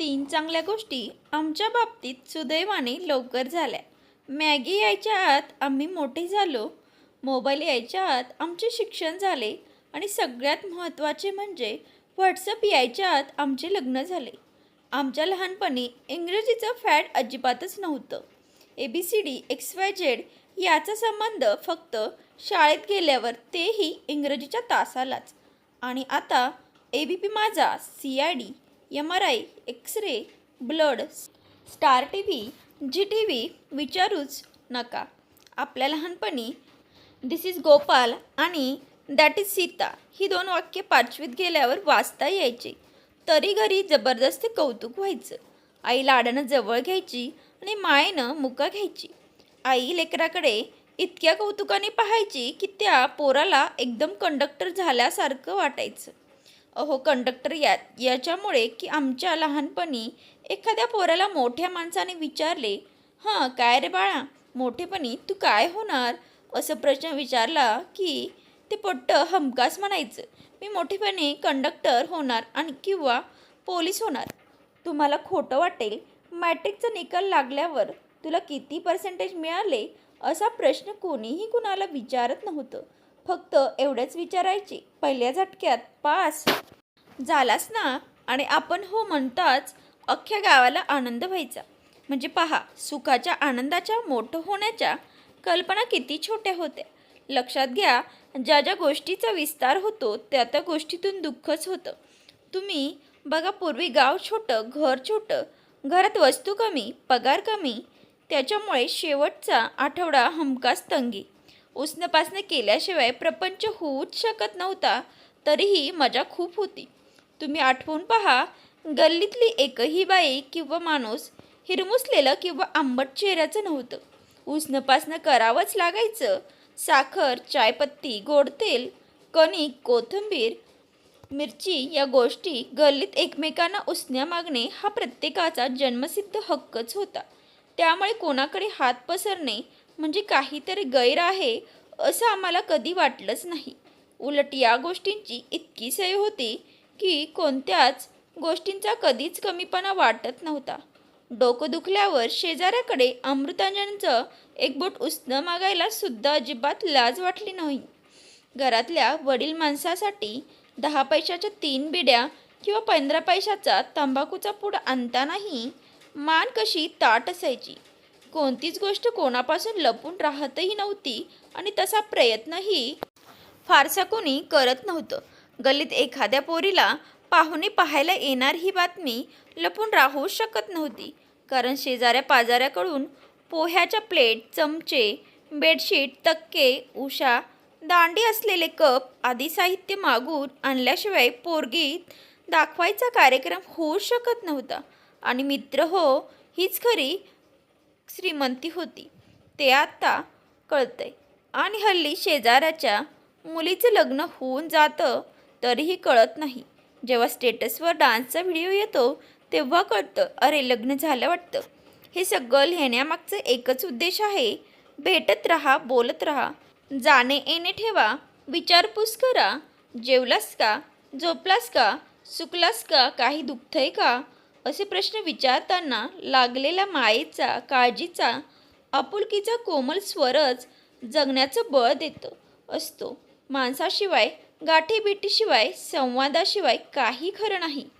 तीन चांगल्या गोष्टी आमच्या बाबतीत सुदैवाने लवकर झाल्या. मॅगी यायच्या आत आम्ही मोठे झालो. मोबाईल यायच्या आत आमचे शिक्षण झाले आणि सगळ्यात महत्त्वाचे म्हणजे व्हॉट्सअप यायच्या आत आमचे लग्न झाले. आमच्या लहानपणी इंग्रजीचं फॅड अजिबातच नव्हतं. A B C D X Y Z याचा संबंध फक्त शाळेत गेल्यावर तेही इंग्रजीच्या तासालाच. आणि आता ए बी पी माझा C I D M R I x ray blood star T V G T V विचारूच नका. आपल्या लहानपणी दिस इज गोपाल आणि दॅट इज सीता ही दोन वाक्य पाचवीत गेल्यावर वाचता यायची. तरी घरी जबरदस्त कौतुक व्हायचं. आई लाडानं जवळ घ्यायची आणि मायेनं मुका घ्यायची. आई लेकराकडे इतक्या कौतुकाने पाहायची की त्या पोराला एकदम कंडक्टर झाल्यासारखं वाटायचं. अहो कंडक्टर या याच्यामुळे की आमच्या लहानपणी एखाद्या पोराला मोठ्या माणसाने विचारले हां काय रे बाळा? मोठेपणी तू काय होणार? असं प्रश्न विचारला की ते पट्ट हमकास म्हणायचं. मी मोठेपणी कंडक्टर होणार आणि किंवा पोलीस होणार. तुम्हाला खोटं वाटेल. मॅट्रिकचा निकाल लागल्यावर तुला किती पर्सेंटेज मिळाले? असा प्रश्न कोणीही कुणाला विचारत नव्हतं. फक्त एवढंच विचारायचे. पहिल्या झटक्यात पास. झालास ना? आणि आपण हो म्हणताच अख्ख्या गावाला आनंद व्हायचा. म्हणजे पहा सुखाच्या आनंदाच्या मोठं होण्याच्या कल्पना किती छोट्या होत्या. लक्षात घ्या ज्या ज्या गोष्टीचा विस्तार होतो त्या त्या गोष्टीतून दुःखच होतं. तुम्ही बघा पूर्वी गाव छोटं घर छोटं घरात वस्तू कमी पगार कमी त्याच्यामुळे शेवटचा आठवडा हमखास तंगी. उष्णपासनं केल्याशिवाय प्रपंच होऊच शकत नव्हता तरीही मजा खूप होती. तुम्ही आठवून पहा गल्लीतली एकही बाई किंवा माणूस हिरमुसलेलं किंवा आंबट चेहऱ्याचं नव्हतं. उष्णपासनं करावंच लागायचं. साखर चायपत्ती गोड तेल कणिक कोथिंबीर मिरची या गोष्टी गल्लीत एकमेकांना उसण्या मागणे हा प्रत्येकाचा जन्मसिद्ध हक्कच होता. त्यामुळे कोणाकडे हात पसरणे म्हणजे काहीतरी गैर आहे असं आम्हाला कधी वाटलंच नाही. उलट या गोष्टींची इतकी सय होती की कोणत्याच गोष्टींचा कधीच कमीपणा वाटत नव्हता. डोकं दुखल्यावर शेजाऱ्याकडे अमृतांजनचं एक बोट उसणं मागायला सुद्धा अजिबात लाज वाटली नाही. घरातल्या वडील माणसासाठी दहा पैशाच्या तीन बिड्या किंवा पंधरा पैशाचा तंबाखूचा पूड आणतानाही मान कशी ताट असायची. कोणतीच गोष्ट कोणापासून लपून राहतही नव्हती आणि तसा प्रयत्नही फारसा कोणी करत नव्हतं. गल्लीत एखाद्या पोरीला पाहुणे पाहायला येणार ही बातमी लपून राहू शकत नव्हती कारण शेजाऱ्या पाजाऱ्याकडून पोह्याच्या प्लेट चमचे बेडशीट तक्के उषा दांडी असलेले कप आदी साहित्य मागून आणल्याशिवाय पोरगीत दाखवायचा कार्यक्रम होऊ शकत नव्हता. आणि मित्र हो हीच खरी श्रीमंती होती. ते आत्ता कळतंय. आणि हल्ली शेजाऱ्याच्या मुलीचं लग्न होऊन जातं तरीही कळत नाही. जेव्हा स्टेटसवर डान्सचा व्हिडिओ येतो तेव्हा कळतं अरे लग्न झालं वाटतं. हे सगळं लिहिण्यामागचं एकच उद्देश आहे. भेटत राहा बोलत राहा. जाणे येणे ठेवा. विचारपूस करा. जेवलास का? झोपलास का? सुकलास का? काही दुखतंय का? असे प्रश्न विचारताना लागलेला मायेचा काळजीचा आपुलकीचा कोमल स्वरच जगण्याचं बळ देतं असतो. माणसाशिवाय गाठीबिटीशिवाय संवादाशिवाय काही खरं नाही.